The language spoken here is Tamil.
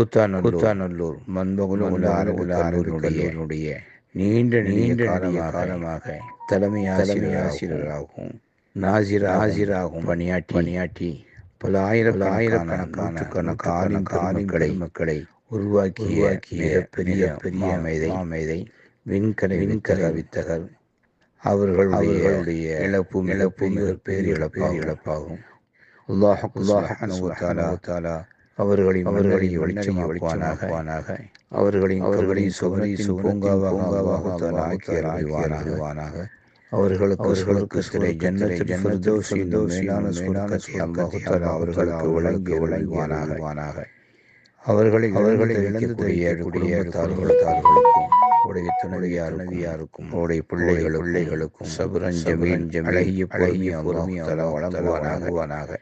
கூத்தாநல்லூர் மண்பகுல கல்லூரியுடைய நீண்ட நீண்ட காலமாக தலைமை ஆசிரியராகவும் நாசிர ஆசிராகவும் பணியாற்றி பணியாற்றி பல ஆயிரம் ஆயிரக்கணக்கான காலின் காலின்களை மக்களை உருவாக்கிய பெரிய பெரிய அமைதை அமைதை விண்கலை விண்கலை வித்தகர். அவர்களுடைய இழப்பும் இழப்பும் பேர் இழப்பாக இழப்பாகும். அல்லாஹாலா அவர்களின் அவர்களை வெளிச்சமாக்குவானாக அவர்களின் அவர்களின் சுவனை பூங்காவாக அவர்களுக்கு அவர்களுக்கு சிலை ஜன்னத்தில் ஃபிர்தௌஸின் மேலான அல்லாஹ் அவர்களுக்கு வழங்கி வழங்குவானாக அவர்களை அவர்களை இழந்தக்கூடிய குடும்பத்தார்களுக்கும் உடைய துணைவியாருக்கும் உடைய பிள்ளைகள் பிள்ளைகளுக்கும் சபுரஞ்சமீன் அழகிய பழகிய வழங்குவானாக.